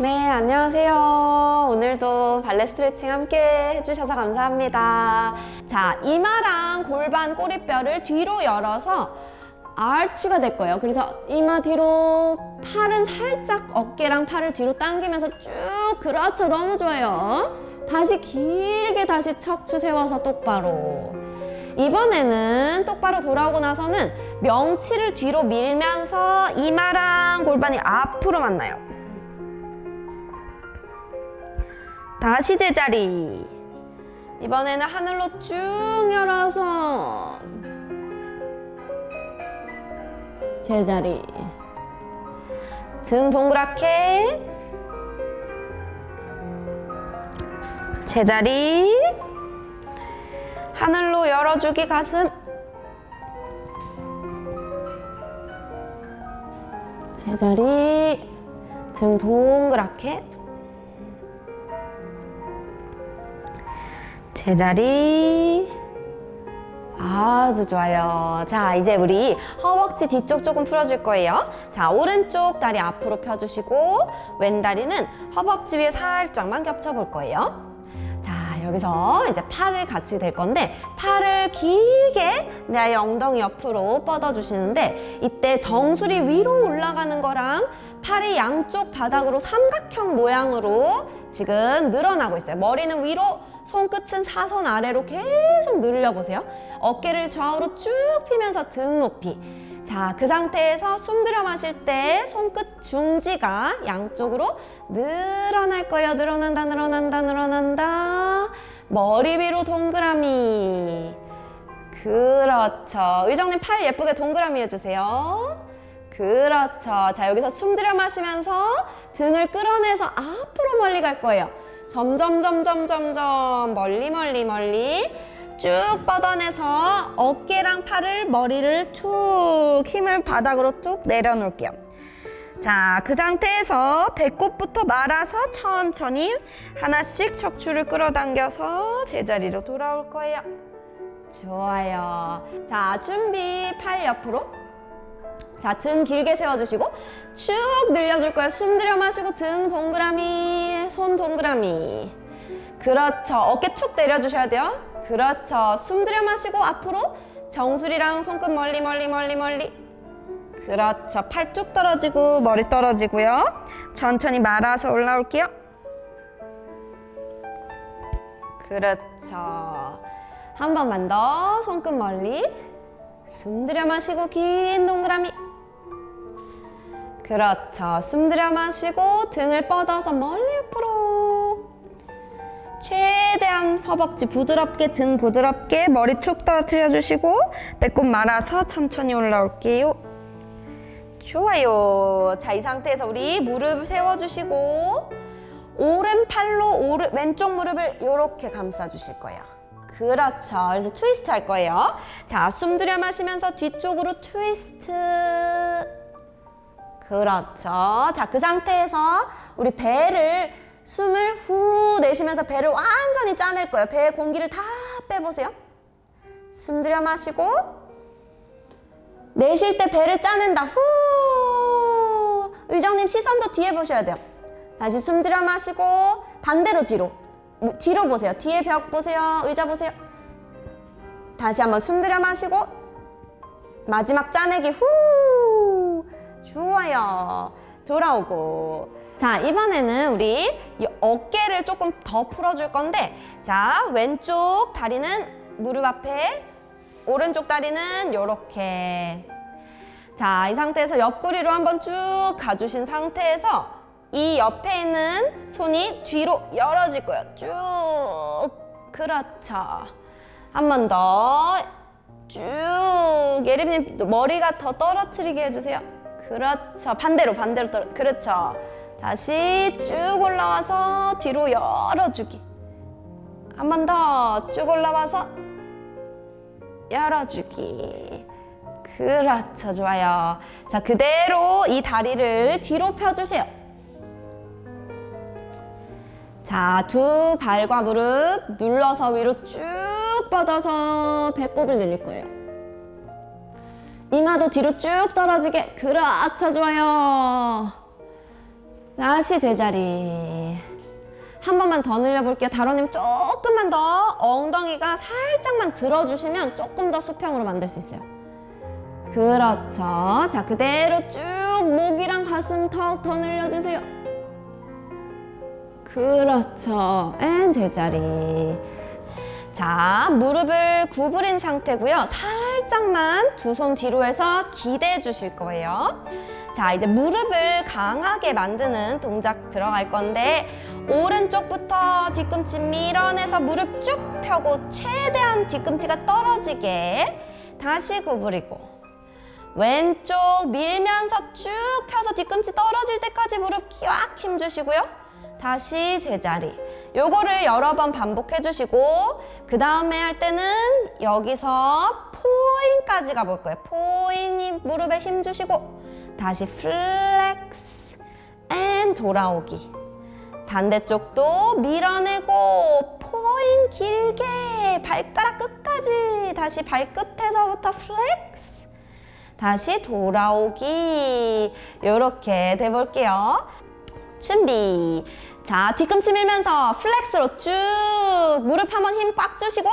네, 안녕하세요. 오늘도 발레 스트레칭 함께 해주셔서 감사합니다. 자, 이마랑 골반 꼬리뼈를 뒤로 열어서 아치가 될 거예요. 그래서 이마 뒤로 팔은 살짝 어깨랑 팔을 뒤로 당기면서 쭉 그렇죠. 너무 좋아요. 다시 길게 다시 척추 세워서 똑바로. 이번에는 똑바로 돌아오고 나서는 명치를 뒤로 밀면서 이마랑 골반이 앞으로 만나요. 다시 제자리. 이번에는 하늘로 쭉 열어서 제자리. 등 동그랗게 제자리. 하늘로 열어주기 가슴. 제자리. 등 동그랗게. 제자리. 아주 좋아요. 자, 이제 우리 허벅지 뒤쪽 조금 풀어줄 거예요. 자, 오른쪽 다리 앞으로 펴주시고, 왼 다리는 허벅지 위에 살짝만 겹쳐볼 거예요. 자, 여기서 이제 팔을 같이 될 건데, 팔을 길게 내 엉덩이 옆으로 뻗어주시는데, 이때 정수리 위로 올라가는 거랑 팔이 양쪽 바닥으로 삼각형 모양으로 지금 늘어나고 있어요. 머리는 위로, 손끝은 사선 아래로 계속 늘려보세요. 어깨를 좌우로 쭉 펴면서 등 높이. 자, 그 상태에서 숨 들여 마실 때 손끝 중지가 양쪽으로 늘어날 거예요. 늘어난다, 늘어난다, 늘어난다. 머리 위로 동그라미. 그렇죠. 의정님 팔 예쁘게 동그라미 해주세요. 그렇죠. 자, 여기서 숨 들여 마시면서 등을 끌어내서 앞으로 멀리 갈 거예요. 점점, 점점, 점점, 멀리, 멀리, 멀리. 쭉 뻗어내서 어깨랑 팔을, 머리를 툭 힘을 바닥으로 뚝 내려놓을게요. 자, 그 상태에서 배꼽부터 말아서 천천히 하나씩 척추를 끌어당겨서 제자리로 돌아올 거예요. 좋아요. 자, 준비. 팔 옆으로. 자, 등 길게 세워주시고 쭉 늘려줄 거예요. 숨 들여 마시고 등 동그라미, 손 동그라미. 그렇죠. 어깨 툭 내려주셔야 돼요. 그렇죠. 숨 들여 마시고 앞으로 정수리랑 손끝 멀리 멀리 멀리 멀리. 그렇죠. 팔뚝 떨어지고 머리 떨어지고요. 천천히 말아서 올라올게요. 그렇죠. 한 번만 더 손끝 멀리. 숨 들여 마시고 긴 동그라미. 그렇죠. 숨 들여 마시고 등을 뻗어서 멀리 옆으로. 최대한 허벅지 부드럽게 등 부드럽게 머리 툭 떨어뜨려 주시고 배꼽 말아서 천천히 올라올게요. 좋아요. 자, 이 상태에서 우리 무릎 세워 주시고 오른팔로 오른 왼쪽 무릎을 이렇게 감싸 주실 거예요. 그렇죠. 그래서 트위스트 할 거예요. 자, 숨 들여 마시면서 뒤쪽으로 트위스트. 그렇죠. 자, 그 상태에서 우리 배를 숨을 후 내쉬면서 배를 완전히 짜낼 거예요. 배에 공기를 다 빼보세요. 숨 들여 마시고 내쉴 때 배를 짜낸다. 후. 의정님 시선도 뒤에 보셔야 돼요. 다시 숨 들여 마시고 반대로 뒤로. 뭐, 뒤로 보세요. 뒤에 벽 보세요. 의자 보세요. 다시 한번 숨 들여 마시고 마지막 짜내기 후. 좋아요. 돌아오고. 자, 이번에는 우리 이 어깨를 조금 더 풀어줄 건데, 자, 왼쪽 다리는 무릎 앞에, 오른쪽 다리는 요렇게. 자, 이 상태에서 옆구리로 한번 쭉 가주신 상태에서 이 옆에 있는 손이 뒤로 열어질 거예요. 쭉. 그렇죠. 한 번 더. 쭉. 예림님 머리가 더 떨어뜨리게 해주세요. 그렇죠. 반대로, 반대로 떨어. 그렇죠. 다시 쭉 올라와서 뒤로 열어주기. 한 번 더 쭉 올라와서 열어주기. 그렇죠. 좋아요. 자, 그대로 이 다리를 뒤로 펴주세요. 자, 두 발과 무릎 눌러서 위로 쭉 뻗어서 배꼽을 늘릴 거예요. 이마도 뒤로 쭉 떨어지게. 그렇죠. 좋아요. 다시 제자리. 한 번만 더 늘려볼게요. 다로님 조금만 더 엉덩이가 살짝만 들어주시면 조금 더 수평으로 만들 수 있어요. 그렇죠. 자, 그대로 쭉 목이랑 가슴 턱 더 늘려주세요. 그렇죠. 앤 제자리. 자, 무릎을 구부린 상태고요. 살짝만 두 손 뒤로 해서 기대해 주실 거예요. 자, 이제 무릎을 강하게 만드는 동작 들어갈 건데 오른쪽부터 뒤꿈치 밀어내서 무릎 쭉 펴고 최대한 뒤꿈치가 떨어지게 다시 구부리고 왼쪽 밀면서 쭉 펴서 뒤꿈치 떨어질 때까지 무릎 꽉 힘주시고요. 다시 제자리. 요거를 여러 번 반복해 주시고 그 다음에 할 때는 여기서 포인까지 가볼 거예요. 포인이 무릎에 힘 주시고 다시 플렉스 앤 돌아오기. 반대쪽도 밀어내고 포인 길게 발가락 끝까지 다시 발끝에서부터 플렉스 다시 돌아오기 이렇게 돼볼게요 준비. 자 뒤꿈치 밀면서 플렉스로 쭉 무릎 한번 힘 꽉 주시고.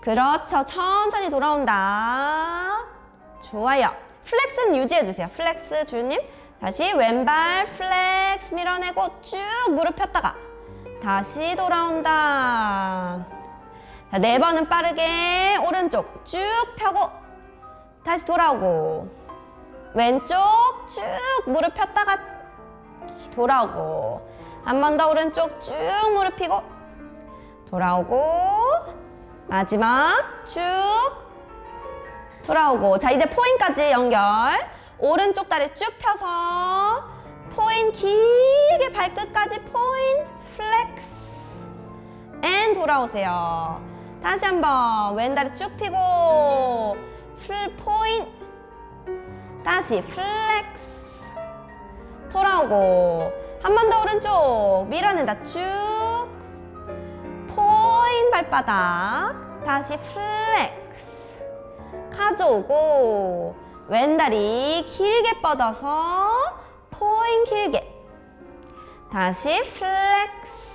그렇죠. 천천히 돌아온다. 좋아요. 플렉스는 유지해주세요. 플렉스 주님. 다시 왼발 플렉스 밀어내고 쭉 무릎 폈다가 다시 돌아온다. 자, 네 번은 빠르게 오른쪽 쭉 펴고 다시 돌아오고 왼쪽 쭉 무릎 폈다가 돌아오고 한 번 더 오른쪽 쭉 무릎 펴고 돌아오고 마지막 쭉 돌아오고. 자 이제 포인까지 연결. 오른쪽 다리 쭉 펴서 포인 길게 발끝까지 포인 플렉스 앤 돌아오세요. 다시 한번 왼다리 쭉 펴고 풀 포인 다시 플렉스 돌아오고. 한 번 더 오른쪽 밀어낸다 쭉 포인 발바닥. 다시 플렉스. 가져오고 왼다리 길게 뻗어서 포인 길게. 다시 플렉스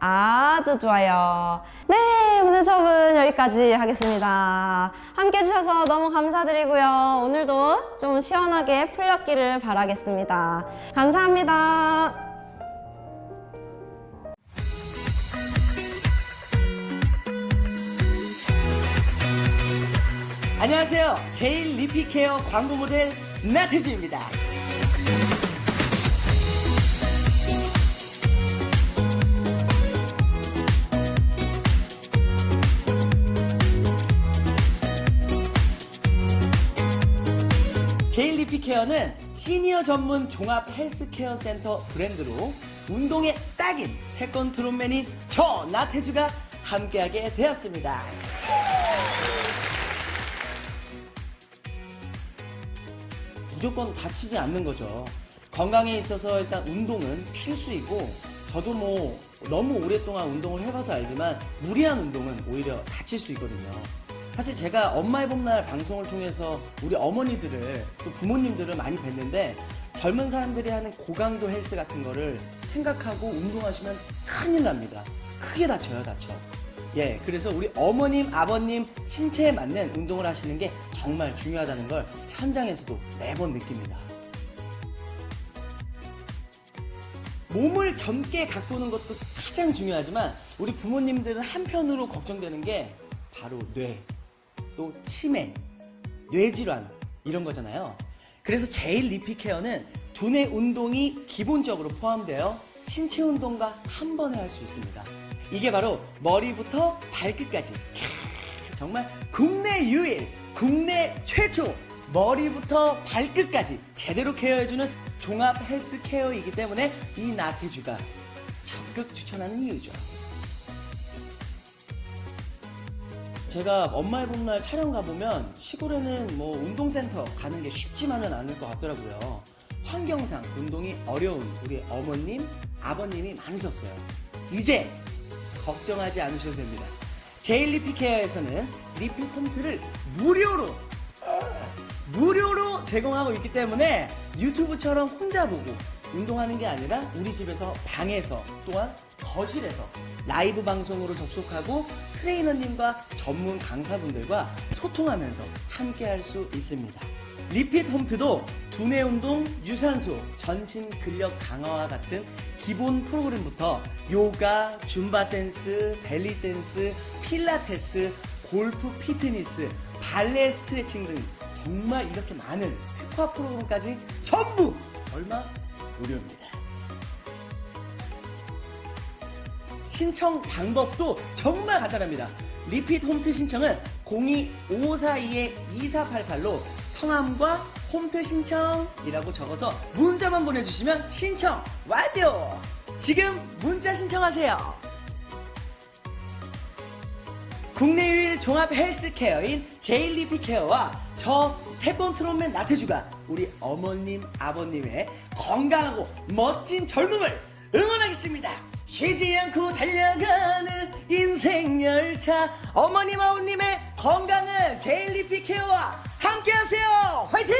아주 좋아요. 네 오늘 수업은 여기까지 하겠습니다. 함께 해주셔서 너무 감사드리고요. 오늘도 좀 시원하게 풀렸기를 바라겠습니다. 감사합니다. 안녕하세요. 제일 리피케어 광고 모델 나태주입니다. 리피케어는 시니어 전문 종합 헬스케어 센터 브랜드로 운동에 딱인 태권트롯맨인 저 나태주가 함께하게 되었습니다. 무조건 다치지 않는 거죠. 건강에 있어서 일단 운동은 필수이고 저도 뭐 너무 오랫동안 운동을 해봐서 알지만 무리한 운동은 오히려 다칠 수 있거든요. 사실 제가 엄마의 봄날 방송을 통해서 우리 어머니들을 또 부모님들을 많이 뵀는데 젊은 사람들이 하는 고강도 헬스 같은 거를 생각하고 운동하시면 큰일 납니다. 크게 다쳐요, 다쳐. 예, 그래서 우리 어머님, 아버님 신체에 맞는 운동을 하시는 게 정말 중요하다는 걸 현장에서도 매번 느낍니다. 몸을 젊게 가꾸는 것도 가장 중요하지만 우리 부모님들은 한편으로 걱정되는 게 바로 뇌, 또 치매, 뇌질환 이런 거잖아요. 그래서 제일 리피 케어는 두뇌 운동이 기본적으로 포함되어 신체 운동과 한 번에 할 수 있습니다. 이게 바로 머리부터 발끝까지 캬, 정말 국내 유일, 국내 최초 머리부터 발끝까지 제대로 케어해주는 종합 헬스 케어이기 때문에 이 나태주가 적극 추천하는 이유죠. 제가 엄마의 봄날 촬영 가보면 시골에는 뭐 운동센터 가는 게 쉽지만은 않을 것 같더라고요. 환경상 운동이 어려운 우리 어머님, 아버님이 많으셨어요. 이제 걱정하지 않으셔도 됩니다. 제일 리피 케어에서는 리피 홈트를 무료로 무료로 제공하고 있기 때문에 유튜브처럼 혼자 보고 운동하는 게 아니라 우리 집에서 방에서 또한 거실에서 라이브 방송으로 접속하고 트레이너님과 전문 강사분들과 소통하면서 함께 할 수 있습니다. 리핏 홈트도 두뇌 운동, 유산소, 전신 근력 강화와 같은 기본 프로그램부터 요가, 줌바 댄스, 벨리 댄스, 필라테스, 골프 피트니스, 발레 스트레칭 등 정말 이렇게 많은 특화 프로그램까지 전부 얼마? 무료입니다. 신청 방법도 정말 간단합니다. 리핏 홈트 신청은 02-542-2488로 성함과 홈트 신청이라고 적어서 문자만 보내주시면 신청 완료! 지금 문자 신청하세요. 국내 유일 종합 헬스케어인 제일리피 케어와 저 태권 트롯맨 나태주가 우리 어머님, 아버님의 건강하고 멋진 젊음을 응원하겠습니다. 쉬지 않고 달려가는 인생 열차 어머님 아버님의 건강을 제일리피 케어와 함께하세요. 화이팅!